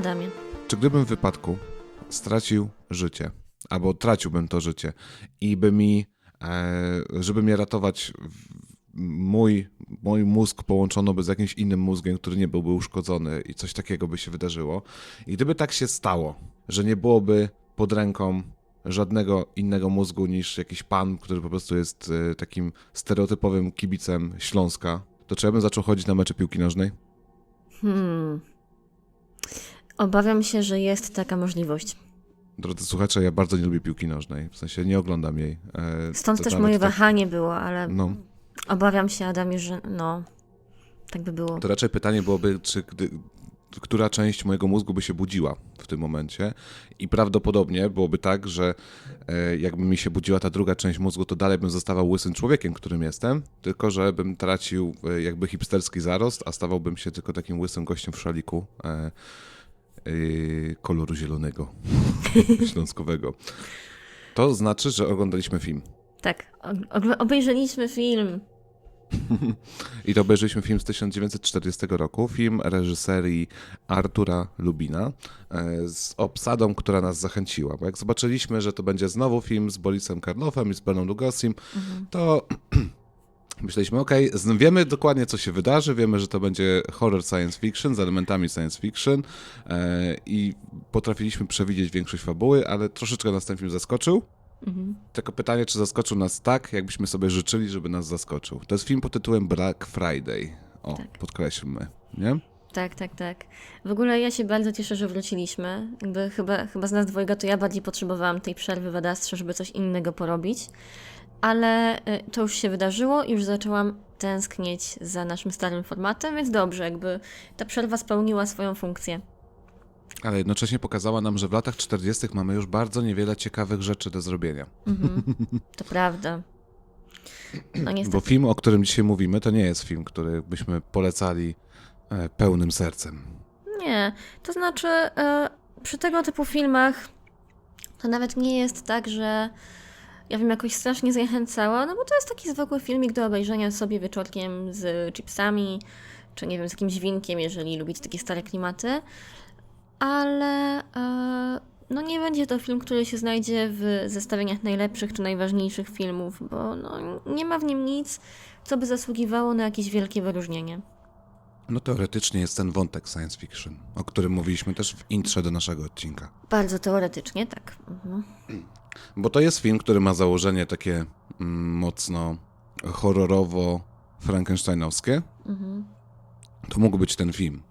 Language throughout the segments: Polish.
Adamie. czy gdybym w wypadku stracił życie, albo traciłbym to życie i by mi, e, żeby mnie ratować, mój, mój mózg połączono by z jakimś innym mózgiem, który nie byłby uszkodzony i coś takiego by się wydarzyło. I gdyby tak się stało, że nie byłoby pod ręką żadnego innego mózgu niż jakiś pan, który po prostu jest e, takim stereotypowym kibicem Śląska, to czy ja bym zaczął chodzić na mecze piłki nożnej? Hmm. Obawiam się, że jest taka możliwość. Drodzy słuchacze, ja bardzo nie lubię piłki nożnej, w sensie nie oglądam jej. E, Stąd też moje tak- wahanie było, ale No, obawiam się, Adamie, że no, tak by było. to raczej pytanie byłoby, czy gdy, która część mojego mózgu by się budziła w tym momencie i prawdopodobnie byłoby tak, że e, jakby mi się budziła ta druga część mózgu, to dalej bym zostawał łysym człowiekiem, którym jestem, tylko że bym tracił e, jakby hipsterski zarost, a stawałbym się tylko takim łysym gościem w szaliku e, e, koloru zielonego, śląskowego. To znaczy, że oglądaliśmy film. Tak, obejrzeliśmy film. I to obejrzeliśmy film z 1940 roku, film reżyserii Artura Lubina e, z obsadą, która nas zachęciła. Bo jak zobaczyliśmy, że to będzie znowu film z Borisem Karloffem i z Beną Lugosim, to myśleliśmy, okay, wiemy dokładnie, co się wydarzy, wiemy, że to będzie horror science fiction z elementami science fiction e, i potrafiliśmy przewidzieć większość fabuły, ale troszeczkę nas ten film zaskoczył. Mhm. Tylko pytanie, czy zaskoczył nas tak, jakbyśmy sobie życzyli, żeby nas zaskoczył. To jest film pod tytułem Black Friday. O, Tak. podkreślmy, nie? Tak, tak, tak. W ogóle ja się bardzo cieszę, że wróciliśmy. Jakby chyba, chyba z nas dwojga to ja bardziej potrzebowałam tej przerwy w Adastrze, żeby coś innego porobić. Ale y, to już się wydarzyło i już zaczęłam tęsknieć za naszym starym formatem, więc dobrze, jakby ta przerwa spełniła swoją funkcję. Ale jednocześnie pokazała nam, że w latach 40. mamy już bardzo niewiele ciekawych rzeczy do zrobienia. Mhm. To prawda. No niestety. Bo film, o którym dzisiaj mówimy, to nie jest film, który byśmy polecali e, pełnym sercem. Nie, to znaczy e, przy tego typu filmach to nawet nie jest tak, że ja bym jakoś strasznie zachęcała, no bo to jest taki zwykły filmik do obejrzenia sobie wieczorkiem z chipsami, czy nie wiem, z jakimś winkiem, jeżeli lubicie takie stare klimaty, ale e, no nie będzie to film, który się znajdzie w zestawieniach najlepszych czy najważniejszych filmów, bo no, nie ma w nim nic, co by zasługiwało na jakieś wielkie wyróżnienie. No teoretycznie jest ten wątek science fiction, o którym mówiliśmy też w intrze do naszego odcinka. Bardzo teoretycznie, tak. Mhm. Bo to jest film, który ma założenie takie mm, mocno horrorowo-frankensteinowskie. Mhm. To mógł być ten film.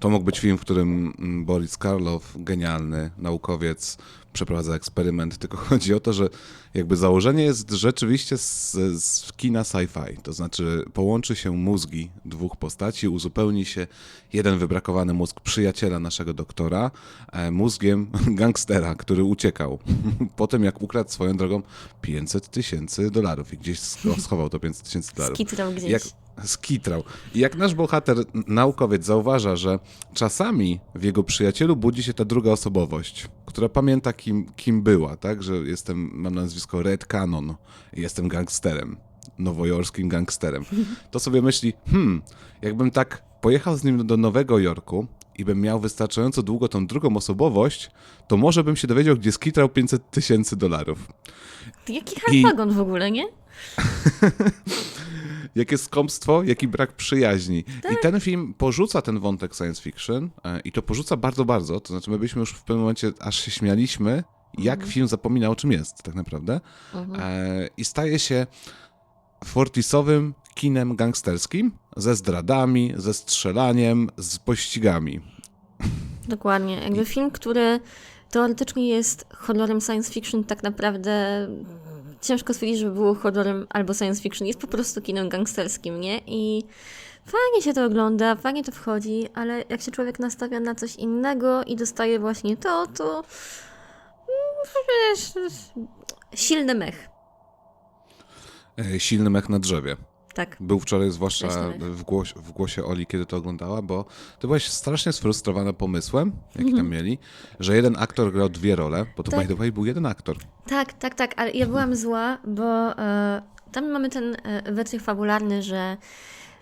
To mógł być film, w którym mm, Boris Karloff, genialny naukowiec, przeprowadza eksperyment. Tylko chodzi o to, że jakby założenie jest rzeczywiście z, z kina sci-fi. To znaczy połączy się mózgi dwóch postaci, uzupełni się jeden wybrakowany mózg przyjaciela naszego doktora e, mózgiem gangstera, który uciekał. Po tym, jak ukradł swoją drogą 500 tysięcy dolarów i gdzieś sch- schował to 500 tysięcy dolarów. Skitrał gdzieś. Jak, skitrał. I jak nasz bohater, naukowiec, zauważa, że czasami w jego przyjacielu budzi się ta druga osobowość, która pamięta, kim, kim była, tak? Że jestem, mam nazwisko Red Cannon, i jestem gangsterem, nowojorskim gangsterem. To sobie myśli, hmm, jakbym tak pojechał z nim do Nowego Jorku i bym miał wystarczająco długo tą drugą osobowość, to może bym się dowiedział, gdzie skitrał 500 tysięcy dolarów. Jaki I- harpagon w ogóle, nie? Jakie skąpstwo, jaki brak przyjaźni. I ten film porzuca ten wątek science fiction e, i to porzuca bardzo, bardzo. To znaczy my byliśmy już w pewnym momencie, aż się śmialiśmy, jak film zapomina o czym jest tak naprawdę. E, I staje się fortisowym kinem gangsterskim ze zdradami, ze strzelaniem, z pościgami. Dokładnie. Jakby film, który teoretycznie jest horrorem science fiction, tak naprawdę ciężko stwierdzić, żeby było horrorem albo science fiction. Jest po prostu kinem gangsterskim, nie? I fajnie się to ogląda, fajnie to wchodzi, ale jak się człowiek nastawia na coś innego i dostaje właśnie to, to mm, wiesz, silny mech. E, Silny mech na drzewie. Tak. Był wczoraj zwłaszcza w, w głosie Oli, kiedy to oglądała, bo ty byłaś strasznie sfrustrowana pomysłem, jaki Mhm. tam mieli, że jeden aktor grał dwie role, bo to Tak. by the way był jeden aktor. Tak, tak, tak, ale ja byłam zła, bo e, tam mamy ten e, fabularny, że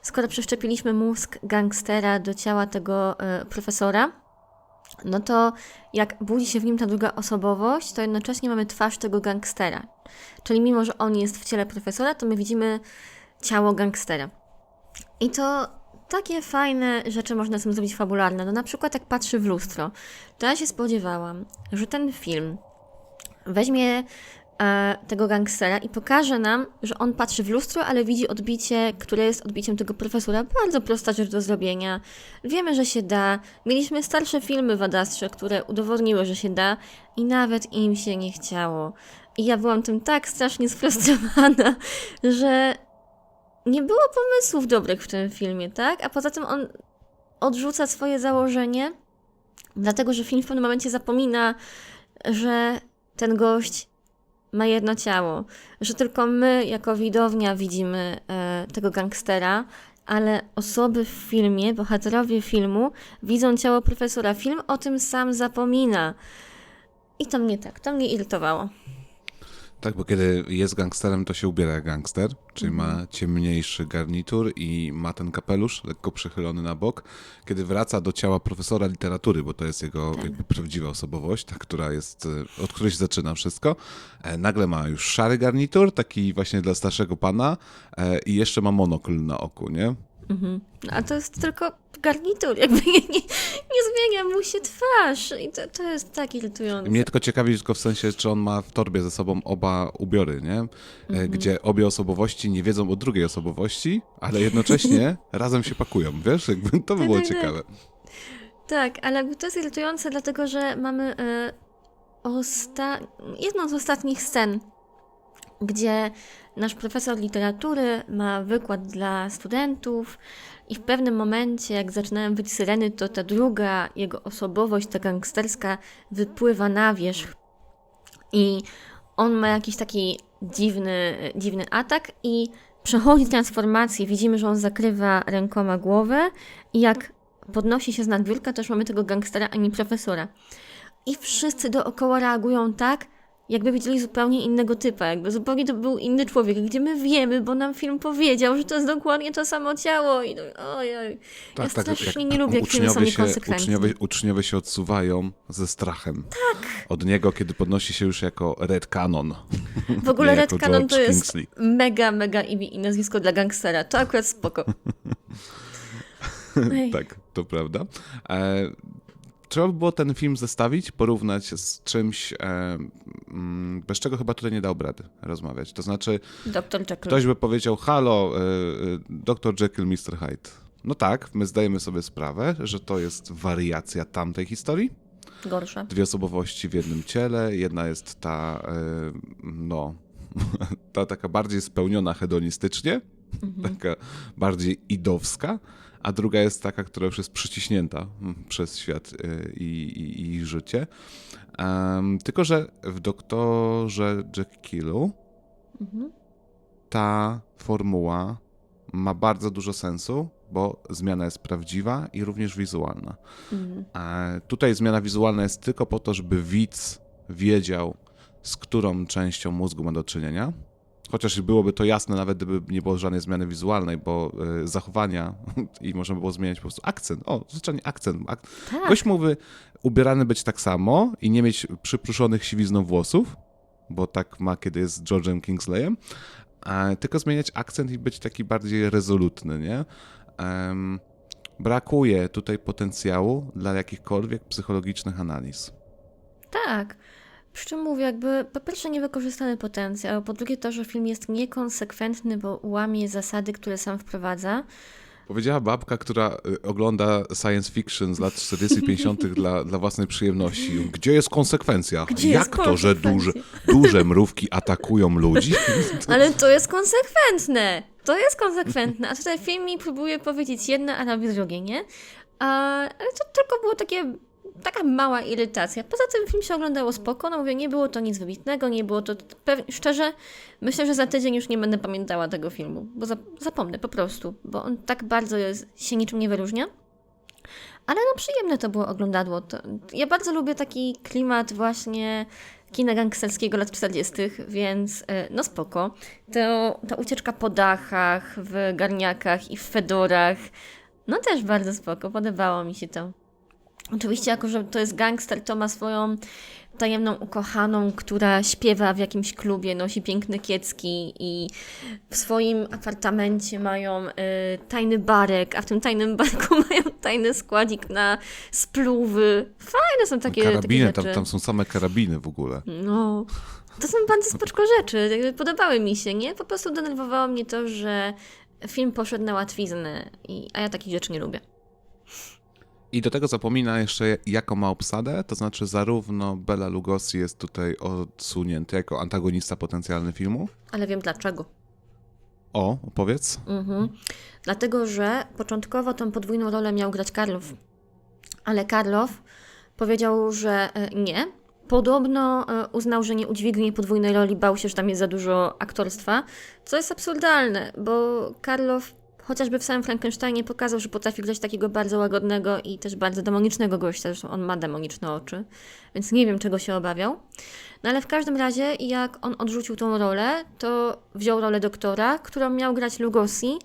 skoro przeszczepiliśmy mózg gangstera do ciała tego e, profesora, no to jak budzi się w nim ta druga osobowość, to jednocześnie mamy twarz tego gangstera. Czyli mimo, że on jest w ciele profesora, to my widzimy ciało gangstera. I to takie fajne rzeczy można z tym zrobić fabularne. No na przykład jak patrzy w lustro, to ja się spodziewałam, że ten film weźmie e, tego gangstera i pokaże nam, że on patrzy w lustro, ale widzi odbicie, które jest odbiciem tego profesora. Bardzo prosta rzecz do zrobienia. Wiemy, że się da. Mieliśmy starsze filmy w Adastrze, które udowodniły, że się da i nawet im się nie chciało. I ja byłam tym tak strasznie sfrustrowana, że nie było pomysłów dobrych w tym filmie, tak? A poza tym on odrzuca swoje założenie, dlatego że film w pewnym momencie zapomina, że ten gość ma jedno ciało, że tylko my jako widownia widzimy e, tego gangstera, ale osoby w filmie, bohaterowie filmu widzą ciało profesora. Film o tym sam zapomina. I to mnie tak, to mnie irytowało. Tak, bo kiedy jest gangsterem, to się ubiera jak gangster, czyli ma ciemniejszy garnitur i ma ten kapelusz lekko przychylony na bok. Kiedy wraca do ciała profesora literatury, bo to jest jego jakby prawdziwa osobowość, ta, która jest, e, od której się zaczyna wszystko, e, nagle ma już szary garnitur, taki właśnie dla starszego pana e, i jeszcze ma monokl na oku, nie? No, A to jest tylko garnitur, jakby nie, nie, nie zmienia mu się twarz. I to, to jest tak irytujące. Mnie tylko ciekawi tylko w sensie, czy on ma w torbie ze sobą oba ubiory, nie? E, Gdzie obie osobowości nie wiedzą o drugiej osobowości, ale jednocześnie razem się pakują, wiesz? Jakby to by było tak, tak. ciekawe. Tak, ale to jest irytujące, dlatego że mamy e, osta- jedną z ostatnich scen, gdzie nasz profesor literatury ma wykład dla studentów i w pewnym momencie, jak zaczynają być syreny, to ta druga jego osobowość, ta gangsterska, wypływa na wierzch i on ma jakiś taki dziwny, dziwny atak i przechodzi transformację. Widzimy, że on zakrywa rękoma głowę i jak podnosi się z nadbiórka, też mamy tego gangstera, a nie profesora. I wszyscy dookoła reagują tak, jakby widzieli zupełnie innego typa, jakby zupełnie to był inny człowiek, gdzie my wiemy, bo nam film powiedział, że to jest dokładnie to samo ciało i ojej. ja strasznie nie lubię, jak filmy są Tak, niekonsekwentne. uczniowie, uczniowie się odsuwają ze strachem. Tak. Od niego, kiedy podnosi się już jako Red Canon. W ogóle Red Cannon to jest Kingsley. mega, mega imię i nazwisko dla gangstera. To akurat spoko. Tak, to prawda. E, trzeba by było ten film zestawić, porównać z czymś, e, mm, bez czego chyba tutaj nie dałby rady rozmawiać. To znaczy, ktoś by powiedział, halo, e, e, Dr. Jekyll, Mr. Hyde. No tak, my zdajemy sobie sprawę, że to jest wariacja tamtej historii. Gorsza. Dwie osobowości w jednym ciele. Jedna jest ta, e, no, ta taka bardziej spełniona hedonistycznie, taka bardziej idowska, a druga jest taka, która już jest przyciśnięta mm, przez świat e, i, i, i życie. Em, tylko, że w doktorze Jeckyllu ta formuła ma bardzo dużo sensu, bo zmiana jest prawdziwa i również wizualna. E, Tutaj zmiana wizualna jest tylko po to, żeby widz wiedział, z którą częścią mózgu ma do czynienia. Chociaż byłoby to jasne, nawet gdyby nie było żadnej zmiany wizualnej, bo e, zachowania i można by było zmieniać po prostu akcent. O, zwyczajnie akcent. Ak Tak. Mógłby ubierany być tak samo i nie mieć przypruszonych siwizną włosów, bo tak ma, kiedy jest George'em Kingsleyem, e, tylko zmieniać akcent i być taki bardziej rezolutny, nie? Em, brakuje tutaj potencjału dla jakichkolwiek psychologicznych analiz. Tak. Przy czym mówię, jakby po pierwsze niewykorzystany potencjał, a po drugie to, że film jest niekonsekwentny, bo łamie zasady, które sam wprowadza. Powiedziała babka, która y, ogląda science fiction z lat 40 i 50 dla, dla własnej przyjemności. Gdzie jest konsekwencja? Gdzie Jak jest to, że duże, konsekwencja? duże mrówki atakują ludzi? Ale to jest konsekwentne! To jest konsekwentne. A tutaj film mi próbuje powiedzieć jedno, a robi drugie, nie? A, ale to tylko było takie, taka mała irytacja. Poza tym film się oglądało spoko, no mówię, nie było to nic wybitnego, nie było to... Szczerze, myślę, że za tydzień już nie będę pamiętała tego filmu, bo za... zapomnę po prostu, bo on tak bardzo jest, się niczym nie wyróżnia. Ale no przyjemne to było oglądadło. To, ja bardzo lubię taki klimat właśnie kina gangsterskiego lat 40., więc e, no spoko. To, ta ucieczka po dachach, w garniakach i w fedorach, no też bardzo spoko, podobało mi się to. Oczywiście, jako że to jest gangster, to ma swoją tajemną ukochaną, która śpiewa w jakimś klubie, nosi piękne kiecki i w swoim apartamencie mają y, tajny barek, a w tym tajnym barku mają tajny składzik na spluwy. Fajne są takie, takie Karabiny, rzeczy. tam, tam są same karabiny w ogóle. No, to są bardzo spoczko rzeczy. Podobały mi się, nie? Po prostu denerwowało mnie to, że film poszedł na łatwiznę, i, a ja takich rzeczy nie lubię. I do tego zapomina jeszcze, jaką ma obsadę, to znaczy zarówno Bela Lugosi jest tutaj odsunięty jako antagonista potencjalny filmu. Ale wiem dlaczego. O, opowiedz. Mhm. Dlatego, że początkowo tą podwójną rolę miał grać Karlow. Ale Karlow powiedział, że e, nie. Podobno e, uznał, że nie udźwignie podwójnej roli, bał się, że tam jest za dużo aktorstwa, co jest absurdalne, bo Karlow chociażby w samym Frankensteinie pokazał, że potrafi grać takiego bardzo łagodnego i też bardzo demonicznego gościa, zresztą on ma demoniczne oczy, więc nie wiem, czego się obawiał. No ale w każdym razie, jak on odrzucił tą rolę, to wziął rolę doktora, którą miał grać Lugosi,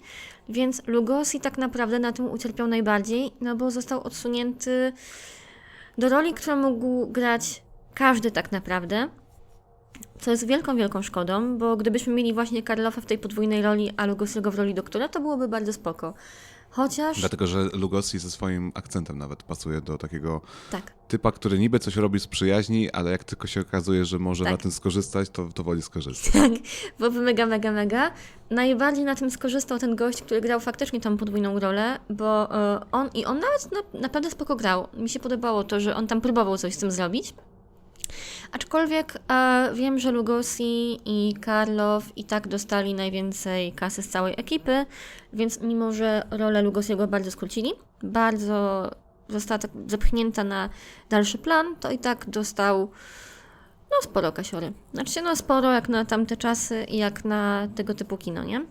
więc Lugosi tak naprawdę na tym ucierpiał najbardziej, no bo został odsunięty do roli, którą mógł grać każdy tak naprawdę. Co jest wielką, wielką szkodą, bo gdybyśmy mieli właśnie Karlofa w tej podwójnej roli, a Lugosiego w roli doktora, to byłoby bardzo spoko. Chociaż. Dlatego, że Lugosi ze swoim akcentem nawet pasuje do takiego Tak. typa, który niby coś robi z przyjaźni, ale jak tylko się okazuje, że może Tak. na tym skorzystać, to, to woli skorzystać. Tak, byłoby mega, mega, mega. Najbardziej na tym skorzystał ten gość, który grał faktycznie tą podwójną rolę, bo e, on i on nawet na, naprawdę spoko grał. Mi się podobało to, że on tam próbował coś z tym zrobić. Aczkolwiek e, wiem, że Lugosi i Karlow i tak dostali najwięcej kasy z całej ekipy, więc mimo, że rolę Lugosiego bardzo skrócili, bardzo została tak zepchnięta na dalszy plan, to i tak dostał no sporo kasiory. Znaczy no sporo jak na tamte czasy i jak na tego typu kino, nie?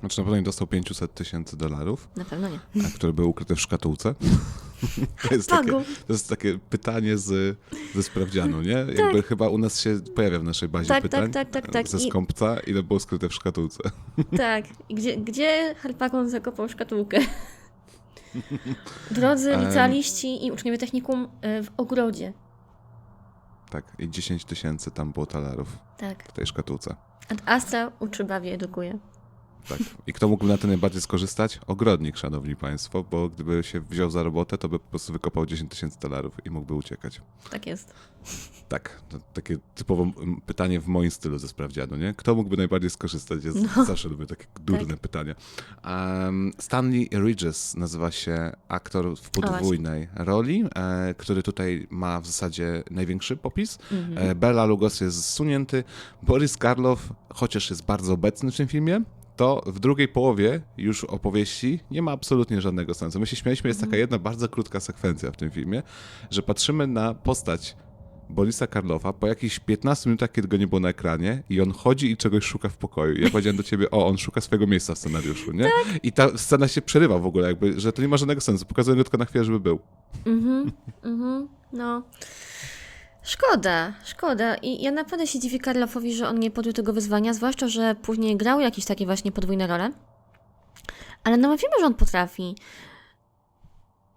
Znaczy na pewno nie dostał 500 tysięcy dolarów, Na pewno nie. a które były ukryte w szkatułce. To jest takie, to jest takie pytanie z, ze sprawdzianu, nie? Jakby chyba u nas się pojawia w naszej bazie Tak, pytań tak, tak, tak, tak. ze I- skąpca, ile było skryte w szkatułce. Tak. Gdzie, gdzie Harpagon zakopał szkatułkę? Drodzy licealiści i uczniowie technikum y, w ogrodzie. Tak, i 10 tysięcy tam było talarów Tak. w tej szkatułce. Ad Astra uczy, bawi, edukuje. Tak. I kto mógłby na to najbardziej skorzystać? Ogrodnik, szanowni państwo, bo gdyby się wziął za robotę, to by po prostu wykopał 10 tysięcy dolarów i mógłby uciekać. Tak jest. Tak, takie typowo mm, pytanie w moim stylu ze sprawdzianu, nie? Kto mógłby najbardziej skorzystać? Jest, No. Zawsze lubię takie durne pytania. Um, Stanley Ridges nazywa się aktor w podwójnej roli, e, który tutaj ma w zasadzie największy popis. Mhm. E, Bela Lugos jest zsunięty. Boris Karloff, chociaż jest bardzo obecny w tym filmie, to w drugiej połowie już opowieści nie ma absolutnie żadnego sensu. My się śmialiśmy, jest taka jedna bardzo krótka sekwencja w tym filmie, że patrzymy na postać Borisa Karlofa po jakichś 15 minutach, kiedy go nie było na ekranie i on chodzi i czegoś szuka w pokoju. I ja powiedziałem do ciebie, o, on szuka swojego miejsca w scenariuszu, nie? I ta scena się przerywa w ogóle, jakby, że to nie ma żadnego sensu. Pokazuję go tylko na chwilę, żeby był. Mhm, mhm, no. Szkoda, szkoda. I ja naprawdę się dziwię Karlofowi, że on nie podjął tego wyzwania, zwłaszcza, że później grał jakieś takie właśnie podwójne role. Ale no my wiemy, że on potrafi.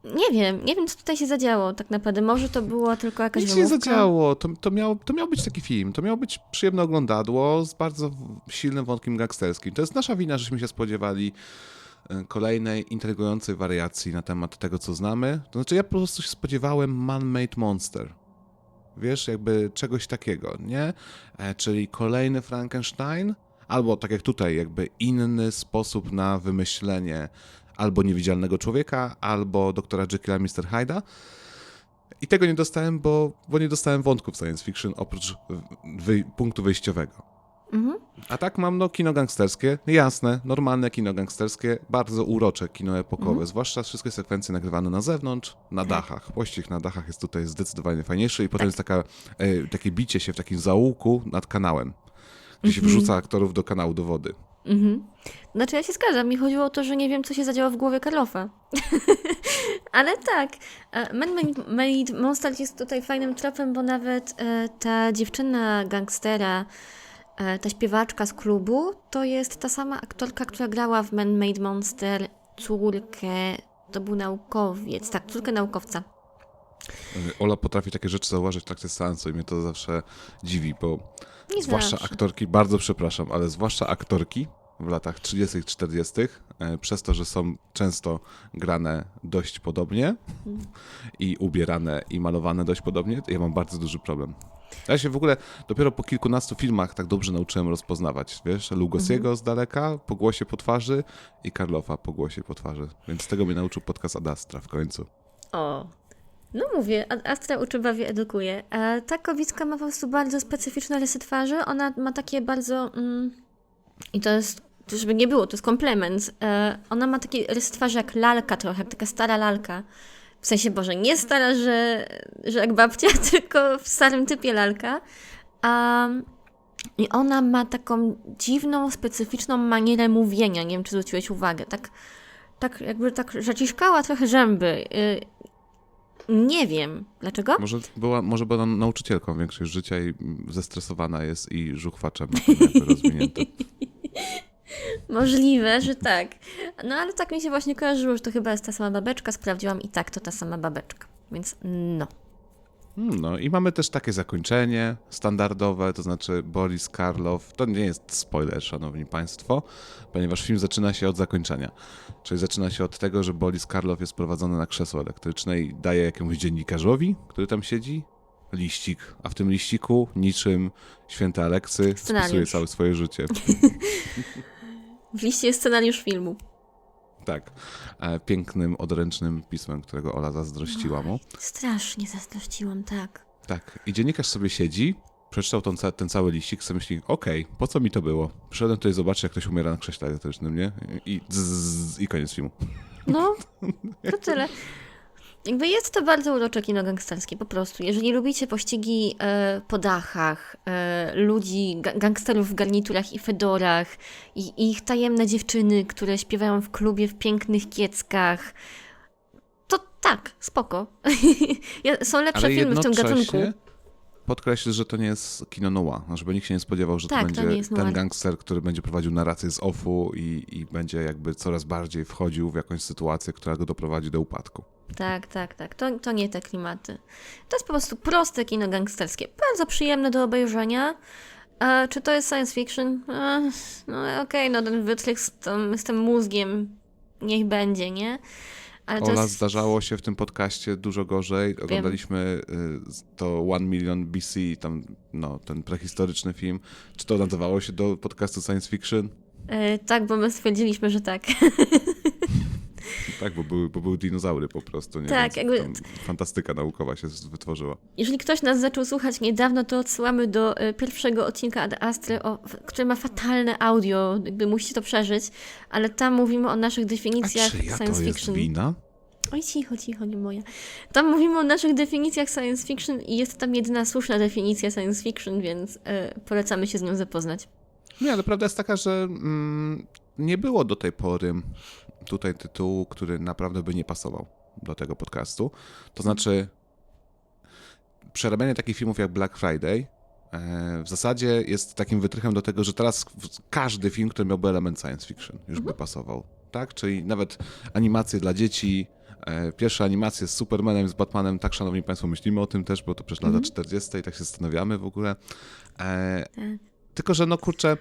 Nie wiem, nie wiem, co tutaj się zadziało tak naprawdę. Może to była tylko jakaś Nic się nie wymówka? zadziało. To, to, miał, to miał być taki film. To miało być przyjemne oglądadło z bardzo silnym wątkiem gangsterskim. To jest nasza wina, żeśmy się spodziewali e, kolejnej intrygującej wariacji na temat tego, co znamy. To znaczy, ja po prostu się spodziewałem Man-Made Monster. Wiesz, jakby czegoś takiego, nie? E, czyli kolejny Frankenstein, albo tak jak tutaj, jakby inny sposób na wymyślenie albo niewidzialnego człowieka, albo doktora Jekylla Mr. Hyda. I tego nie dostałem, bo, bo nie dostałem wątków science fiction oprócz wy, punktu wyjściowego. Mhm. A tak mam no kino gangsterskie, jasne, normalne kino gangsterskie, bardzo urocze kino epokowe, zwłaszcza wszystkie sekwencje nagrywane na zewnątrz, na dachach. Pościg na dachach jest tutaj zdecydowanie fajniejszy i potem jest taka, e, takie bicie się w takim zaułku nad kanałem, gdzie się wrzuca aktorów do kanału do wody. Mhm. Znaczy ja się zgadzam, mi chodziło o to, że nie wiem, co się zadziało w głowie Karlofa. Ale tak, e, Man Made- Monster jest tutaj fajnym tropem, bo nawet e, ta dziewczyna gangstera, ta śpiewaczka z klubu, to jest ta sama aktorka, która grała w Man Made Monster córkę, to był naukowiec, tak, córkę naukowca. Ola potrafi takie rzeczy zauważyć w trakcie seansu i mnie to zawsze dziwi, bo Nie zwłaszcza zawsze. aktorki, bardzo przepraszam, ale zwłaszcza aktorki w latach 30., -tych, 40., e, przez to, że są często grane dość podobnie i ubierane i malowane dość podobnie, to ja mam bardzo duży problem. Ja się w ogóle dopiero po kilkunastu filmach tak dobrze nauczyłem rozpoznawać, wiesz, Lugosiego z daleka po głosie po twarzy i Karlofa po głosie po twarzy. Więc tego mnie nauczył podcast Adastra w końcu. O. No mówię, Astra uczy, bawi, edukuje. E, ta Kowicka ma po prostu bardzo specyficzne rysy twarzy. Ona ma takie bardzo... Mm, I to jest, żeby nie było, to jest komplement. E, ona ma takie rysy twarzy jak lalka trochę, jak taka stara lalka. W sensie, Boże, nie stara, że, że jak babcia, tylko w starym typie lalka. A, I ona ma taką dziwną, specyficzną manierę mówienia. Nie wiem, czy zwróciłeś uwagę. Tak, tak jakby tak zaciskała trochę zęby. Y, nie wiem. Dlaczego? Może była, może była nauczycielką większość życia i zestresowana jest i żuchwaczem rozwinięte. Możliwe, że tak. No ale tak mi się właśnie kojarzyło, że to chyba jest ta sama babeczka. Sprawdziłam i tak, to ta sama babeczka. Więc no. Hmm, No i mamy też takie zakończenie standardowe, to znaczy Boris Karloff, to nie jest spoiler, szanowni państwo, ponieważ film zaczyna się od zakończenia. Czyli zaczyna się od tego, że Boris Karloff jest prowadzony na krzesło elektryczne i daje jakiemuś dziennikarzowi, który tam siedzi, liścik, a w tym liściku niczym święty Aleksy spisuje całe swoje życie. W liście jest scenariusz filmu. Tak, e, pięknym, odręcznym pismem, którego Ola zazdrościła mu. Strasznie zazdrościłam, tak. Tak, i dziennikarz sobie siedzi, przeczytał ten, ca- ten cały liścik, sobie myśli, okej, po co mi to było? Przyszedłem tutaj zobaczyć, jak ktoś umiera na krześle elektrycznym, nie? I, zzz, i koniec filmu. No, to tyle. Jakby jest to bardzo urocze kino gangsterskie, po prostu. Jeżeli lubicie pościgi e, po dachach, e, ludzi, ga gangsterów w garniturach i fedorach, i, i ich tajemne dziewczyny, które śpiewają w klubie w pięknych kieckach, to tak, spoko. Są lepsze Ale filmy w tym gatunku. podkreślisz, że to nie jest kino noir, no, żeby nikt się nie spodziewał, że Tak, to to będzie jest ten gangster, który będzie prowadził narrację z offu i, i będzie jakby coraz bardziej wchodził w jakąś sytuację, która go doprowadzi do upadku. Tak, tak, tak. To, to nie te klimaty. To jest po prostu proste kino gangsterskie. Bardzo przyjemne do obejrzenia. E, czy to jest science fiction? E, no okej, no ten wytrych z, tym- z tym mózgiem niech będzie, nie? Ale Ola, jest... zdarzało się w tym podcaście dużo gorzej. Oglądaliśmy y, to One Million BC, tam, no, ten prehistoryczny film. Czy to nadawało się do podcastu science fiction? E, tak, bo my stwierdziliśmy, że tak. Tak, bo były, bo były dinozaury po prostu, nie? Tak, Więc jakby- fantastyka naukowa się wytworzyła. Jeżeli ktoś nas zaczął słuchać niedawno, to odsyłamy do e, pierwszego odcinka Ad Astry, o, który ma fatalne audio, jakby musicie to przeżyć, ale tam mówimy o naszych A definicjach czyja to science jest fiction. wina? Oj, cicho, cicho, nie moja. Tam mówimy o naszych definicjach science fiction i jest tam jedyna słuszna definicja science fiction, więc e, polecamy się z nią zapoznać. Nie, ale prawda jest taka, że mm, nie było do tej pory tutaj tytułu, który naprawdę by nie pasował do tego podcastu. To znaczy, przerabianie takich filmów jak Black Friday e, w zasadzie jest takim wytrychem do tego, że teraz każdy film, który miałby element science fiction, już by pasował. Tak? Czyli nawet animacje dla dzieci. e, Pierwsze animacje z Supermanem, z Batmanem, tak szanowni Państwo, myślimy o tym też, bo to przecież lata 40. i tak się zastanawiamy w ogóle. E, Tak. tylko, że no kurczę,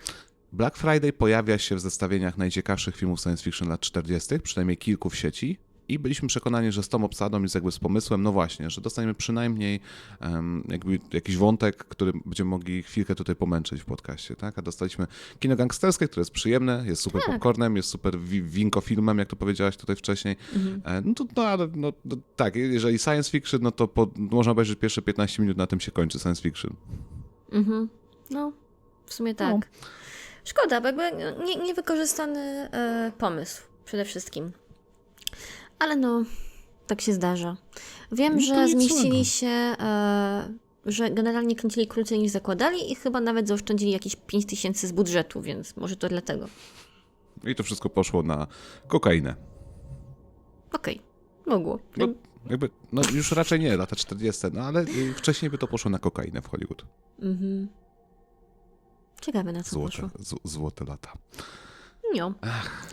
Black Friday pojawia się w zestawieniach najciekawszych filmów science fiction lat 40., przynajmniej kilku w sieci. I byliśmy przekonani, że z tą obsadą jest jakby z pomysłem, no właśnie, że dostaniemy przynajmniej em, jakby jakiś wątek, który będziemy mogli chwilkę tutaj pomęczyć w podcaście, tak? A dostaliśmy kino gangsterskie, które jest przyjemne, jest super Tak. popcornem, jest super wi- winko filmem, jak to powiedziałaś tutaj wcześniej. E, No to no, ale, no, no, tak, jeżeli science fiction, no to po, można obejrzeć pierwsze 15 minut, na tym się kończy science fiction. Mhm. No, w sumie tak. No. Szkoda, bo jakby nie, niewykorzystany e, pomysł przede wszystkim. Ale no, tak się zdarza. Wiem, No że zmieścili się, e, że generalnie kręcili krócej niż zakładali i chyba nawet zaoszczędzili jakieś 5 tysięcy z budżetu, więc może to dlatego. I to wszystko poszło na kokainę. Okej, mogło. No, jakby, no już raczej nie, lata 40, no ale y, wcześniej by to poszło na kokainę w Hollywood. Mhm. Ciekawe na co Złote, złote lata. No.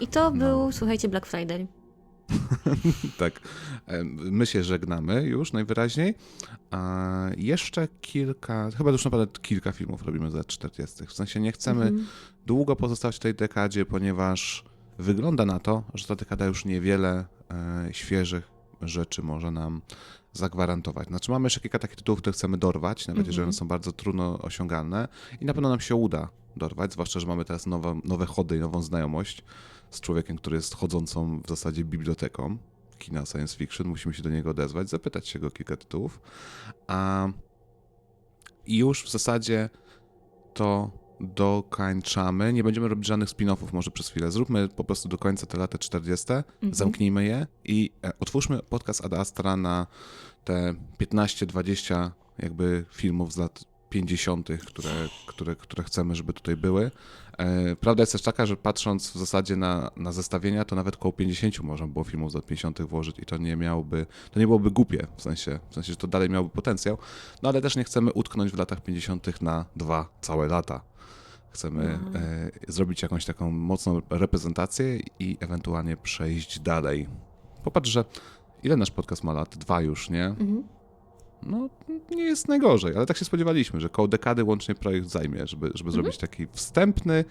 I to był, słuchajcie, Black Friday. tak, my się żegnamy już najwyraźniej. A jeszcze kilka, chyba już naprawdę kilka filmów robimy za 40. W sensie nie chcemy długo pozostawać w tej dekadzie, ponieważ wygląda na to, że ta dekada już niewiele e, świeżych rzeczy może nam zagwarantować. Znaczy mamy jeszcze kilka takich tytułów, które chcemy dorwać, nawet jeżeli one są bardzo trudno osiągalne i na pewno nam się uda dorwać, zwłaszcza, że mamy teraz nowe, nowe chody i nową znajomość z człowiekiem, który jest chodzącą w zasadzie biblioteką kina science fiction. Musimy się do niego odezwać, zapytać się go kilka tytułów. A i już w zasadzie to dokończamy. Nie będziemy robić żadnych spin-offów może przez chwilę. Zróbmy po prostu do końca te lata 40, zamknijmy je i e, otwórzmy podcast Ad Astra na te 15-20 jakby filmów z lat 50., które, które, które chcemy, żeby tutaj były. E, Prawda jest też taka, że patrząc w zasadzie na, na zestawienia, to nawet koło 50 można było filmów z lat 50. włożyć i to nie miałoby, to nie byłoby głupie, w sensie, w sensie, że to dalej miałoby potencjał, no ale też nie chcemy utknąć w latach 50. na dwa całe lata. Chcemy e, zrobić jakąś taką mocną reprezentację i ewentualnie przejść dalej. Popatrz, że ile nasz podcast ma lat? Dwa już, nie? No, nie jest najgorzej, ale tak się spodziewaliśmy, że koło dekady łącznie projekt zajmie, żeby, żeby zrobić taki wstępny,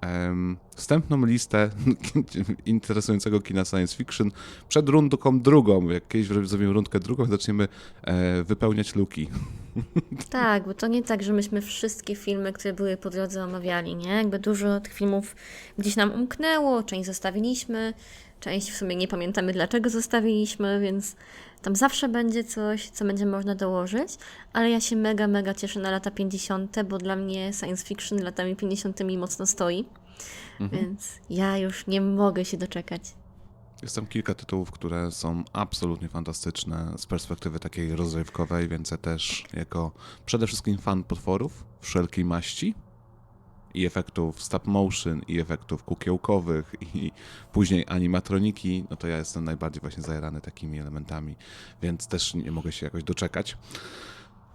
em, wstępną listę interesującego kina science fiction przed rundką drugą. Jak kiedyś zrobimy rundkę drugą, zaczniemy e, wypełniać luki. Tak, bo to nie tak, że myśmy wszystkie filmy, które były po drodze omawiali, nie? Jakby dużo tych filmów gdzieś nam umknęło, część zostawiliśmy, część w sumie nie pamiętamy dlaczego zostawiliśmy, więc tam zawsze będzie coś, co będzie można dołożyć, ale ja się mega, mega cieszę na lata 50., bo dla mnie science fiction latami 50. mocno stoi, więc ja już nie mogę się doczekać. Jest tam kilka tytułów, które są absolutnie fantastyczne z perspektywy takiej rozrywkowej, więc ja też jako przede wszystkim fan potworów wszelkiej maści i efektów stop motion i efektów kukiełkowych i później animatroniki, no to ja jestem najbardziej właśnie zajarany takimi elementami, więc też nie mogę się jakoś doczekać.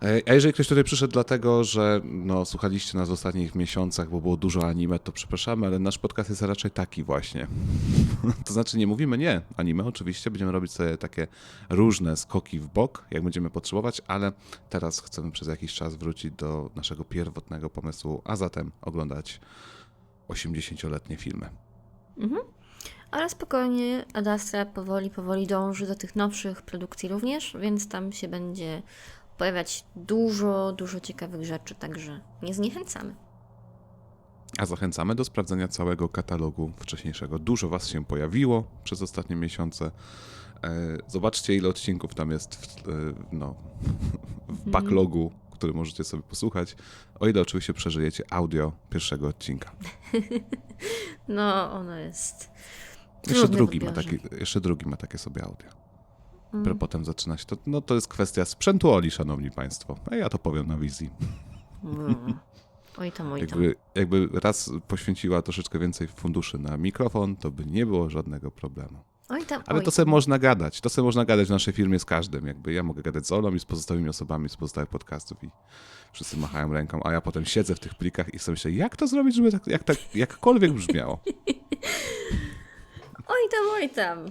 E, A jeżeli ktoś tutaj przyszedł dlatego, że no, słuchaliście nas w ostatnich miesiącach, bo było dużo anime, to przepraszamy, ale nasz podcast jest raczej taki właśnie. to znaczy nie mówimy nie anime, oczywiście, będziemy robić sobie takie różne skoki w bok, jak będziemy potrzebować, ale teraz chcemy przez jakiś czas wrócić do naszego pierwotnego pomysłu, a zatem oglądać 80-letnie filmy. Ale spokojnie, Ad Astra powoli, powoli dąży do tych nowszych produkcji również, więc tam się będzie pojawiać dużo, dużo ciekawych rzeczy, także nie zniechęcamy. A zachęcamy do sprawdzenia całego katalogu wcześniejszego. Dużo Was się pojawiło przez ostatnie miesiące. E, Zobaczcie, ile odcinków tam jest w, e, no, w backlogu, który możecie sobie posłuchać. O ile oczywiście przeżyjecie audio pierwszego odcinka. No, ono jest. Jeszcze drugi, ma taki, jeszcze drugi ma takie sobie audio. Dopiero potem zaczyna się to. No to jest kwestia sprzętu Oli, szanowni państwo. A ja to powiem na wizji. Mm. Oj tam, oj tam. Jakby, jakby raz poświęciła troszeczkę więcej funduszy na mikrofon, to by nie było żadnego problemu. Oj tam, Ale oj to sobie można gadać. To sobie można gadać w naszej firmie z każdym. Jakby ja mogę gadać z Olą i z pozostałymi osobami z pozostałych podcastów i wszyscy machają ręką, a ja potem siedzę w tych plikach i sobie myślę, jak to zrobić, żeby tak, jak, tak jakkolwiek brzmiało. Oj tam, oj tam.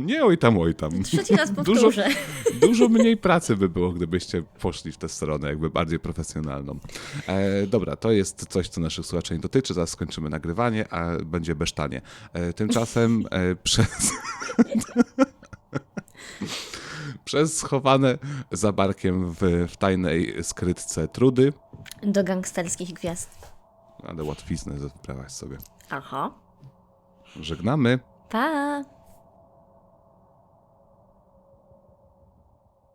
Nie oj tam, oj tam. Trzeci raz Dużo, powtórzę. dużo mniej pracy by było, gdybyście poszli w tę stronę, jakby bardziej profesjonalną. E, dobra, to jest coś, co naszych słuchaczy nie dotyczy. Zaraz skończymy nagrywanie, a będzie besztanie. E, tymczasem e, przez... przez schowane za barkiem w, w tajnej skrytce trudy, Do gangsterskich gwiazd. ale łatwiznę wybrałaś sobie. Aha. Żegnamy. Pa!